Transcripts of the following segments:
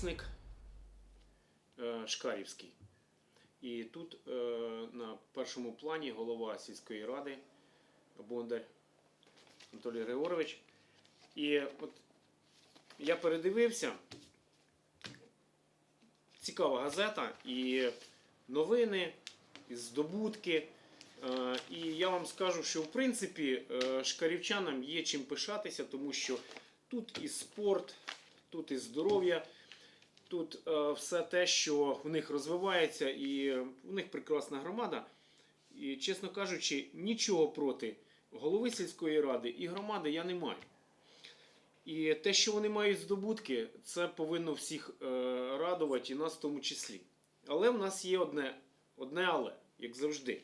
фокусник е, Шкарівський. І тут е, на першому плані голова сільської ради Бондар Анатолій Григорович. І от я передивився. Цікава газета і новини, і здобутки. Е, І я вам скажу, що в принципі шкарівчанам є чим пишатися, тому що тут і спорт, тут і здоров'я, тут е, все те, що в них розвивається, і в них прекрасна громада. І, чесно кажучи, нічого проти голови сільської ради і громади я не маю. І те, що вони мають здобутки, це повинно всіх е, радувати, і нас в тому числі. Але в нас є одне, одне але, як завжди.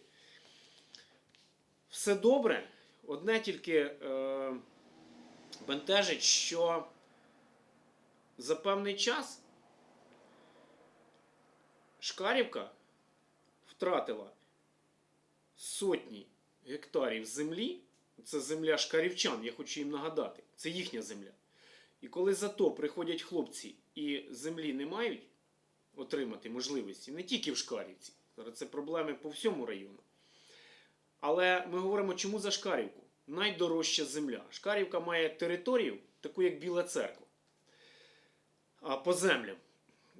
Все добре, одне тільки е, бентежить, що за певний час Шкарівка втратила сотні гектарів землі. Це земля шкарівчан, я хочу їм нагадати. Це їхня земля. І коли зато приходять хлопці і землі не мають отримати можливості, не тільки в Шкарівці, зараз це проблеми по всьому району. Але ми говоримо, чому за Шкарівку? Найдорожча земля. Шкарівка має територію, таку як Біла церква. А по землям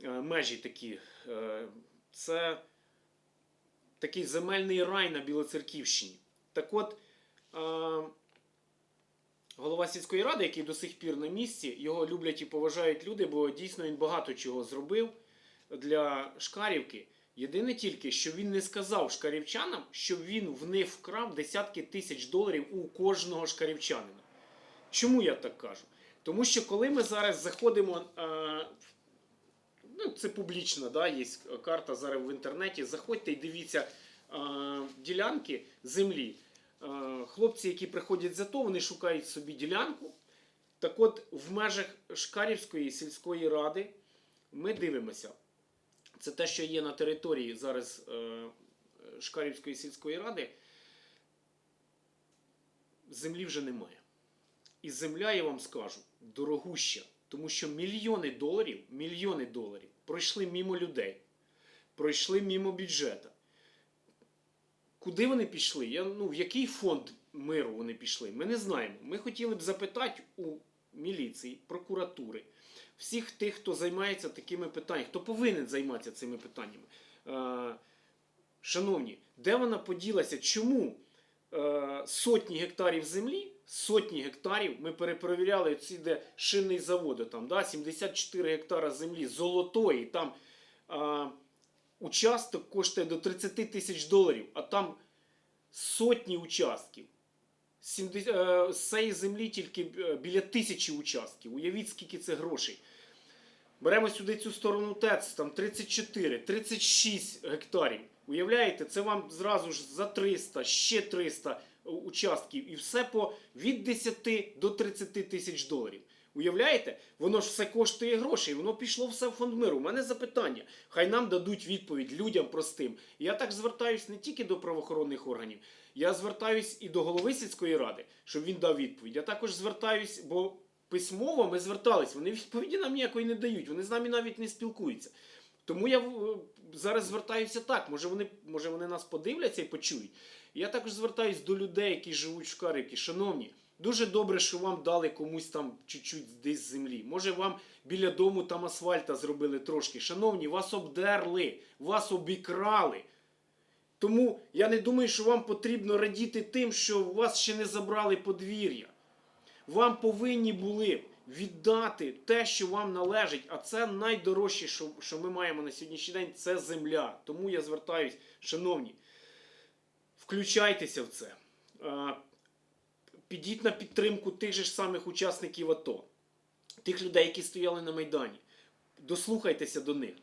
межі такі. е, Це такий земельний рай на Білоцерківщині. Так от, е, голова сільської ради, який до сих пір на місці, його люблять і поважають люди, бо дійсно він багато чого зробив для Шкарівки. Єдине тільки, що він не сказав шкарівчанам, що він в них вкрав десятки тисяч доларів у кожного шкарівчанина. Чому я так кажу? Тому що коли ми зараз заходимо, е, ну це публічна, да, є карта зараз в інтернеті. Заходьте і дивіться ділянки землі. Хлопці, які приходять за то, вони шукають собі ділянку. Так от, в межах Шкарівської сільської ради ми дивимося. Це те, що є на території зараз е, Шкарівської сільської ради. Землі вже немає. І земля, я вам скажу, дорогуща, тому що мільйони доларів, мільйони доларів пройшли мимо людей, пройшли мимо бюджету. Куди вони пішли? Я, ну, в який фонд миру вони пішли? Ми не знаємо. Ми хотіли б запитати у міліції, прокуратури, всіх тих, хто займається такими питаннями, хто повинен займатися цими питаннями. Е, шановні, де вона поділася? Чому е, сотні гектарів землі, сотні гектарів, ми перепровіряли ці, де шинний завод, там, да, 74 гектара землі золотої, там е, участок коштує до 30 тисяч доларів, а там сотні участків. 70, е, з цієї землі тільки е, біля тисячі участків. Уявіть, скільки це грошей. Беремо сюди цю сторону ТЕЦ, там 34, 36 гектарів. Уявляєте, це вам зразу ж за 300, ще 300 участків. І все по від 10 до 30 тисяч доларів. Уявляєте? Воно ж все коштує грошей, воно пішло все в фонд миру. У мене запитання. Хай нам дадуть відповідь людям простим. Я так звертаюсь не тільки до правоохоронних органів, я звертаюсь і до голови сільської ради, щоб він дав відповідь. Я також звертаюсь, бо письмово ми звертались, вони відповіді нам ніякої не дають, вони з нами навіть не спілкуються. Тому я е, зараз звертаюся так. Може вони, може вони нас подивляться і почують. Я також звертаюсь до людей, які живуть в Шкарівці. Шановні, дуже добре, що вам дали комусь там чуть-чуть десь землі. Може, вам біля дому там асфальта зробили трошки. Шановні, вас обдерли, вас обікрали. Тому я не думаю, що вам потрібно радіти тим, що у вас ще не забрали подвір'я. Вам повинні були віддати те, що вам належить, а це найдорожче, що, що ми маємо на сьогоднішній день, це земля. Тому я звертаюсь, шановні, включайтеся в це. Підіть на підтримку тих же ж самих учасників АТО, тих людей, які стояли на Майдані. Дослухайтеся до них.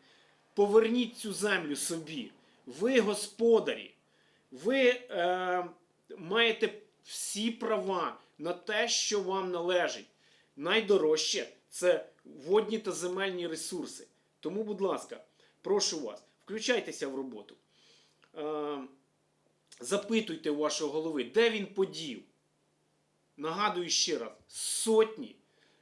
Поверніть цю землю собі. Ви господарі. Ви е, маєте всі права на те, що вам належить. Найдорожче це водні та земельні ресурси. Тому, будь ласка, прошу вас, включайтеся в роботу. Е, запитуйте у вашого голови, де він подів. Нагадую ще раз, сотні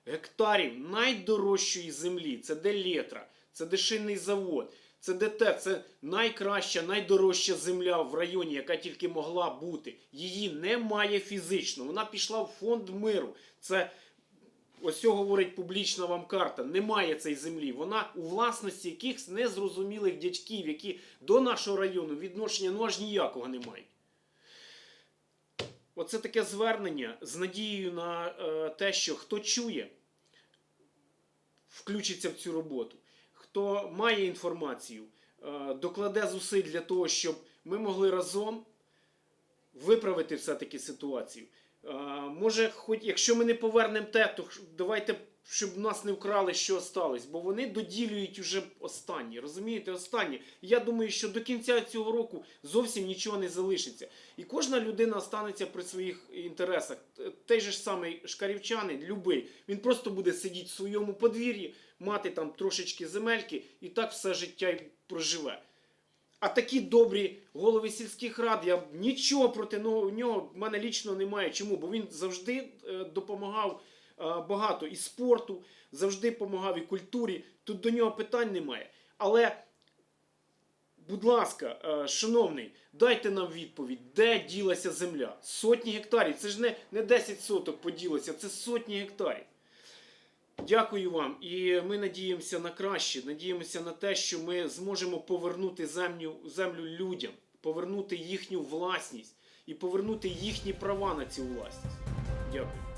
гектарів найдорожчої землі. Це де Лєтра, це де шинний завод, це ДТ, це найкраща, найдорожча земля в районі, яка тільки могла бути. Її немає фізично. Вона пішла в фонд миру. Це ось цього говорить публічна вам карта. Немає цієї землі. Вона у власності якихось незрозумілих дядьків, які до нашого району відношення ну аж ніякого не мають. Оце таке звернення з надією на е, те, що хто чує, включиться в цю роботу. Хто має інформацію, е, докладе зусиль для того, щоб ми могли разом виправити все-таки ситуацію. Може, хоч якщо ми не повернемо те, то давайте, щоб нас не вкрали, що осталось, бо вони доділюють уже останні. Розумієте, останні. Я думаю, що до кінця цього року зовсім нічого не залишиться. І кожна людина останеться при своїх інтересах. Той же ж самий шкарівчанин, любий, він просто буде сидіти в своєму подвір'ї, мати там трошечки земельки і так все життя й проживе. А такі добрі голови сільських рад, я нічого проти нього в мене лічно немає. Чому? Бо він завжди е, допомагав е, багато і спорту, завжди допомагав і культурі. Тут до нього питань немає. Але, будь ласка, е, шановний, дайте нам відповідь, де ділася земля? Сотні гектарів. Це ж не, не 10 соток поділося, це сотні гектарів. Дякую вам, і ми надіємося на краще. Надіємося на те, що ми зможемо повернути землю, землю людям, повернути їхню власність і повернути їхні права на цю власність. Дякую.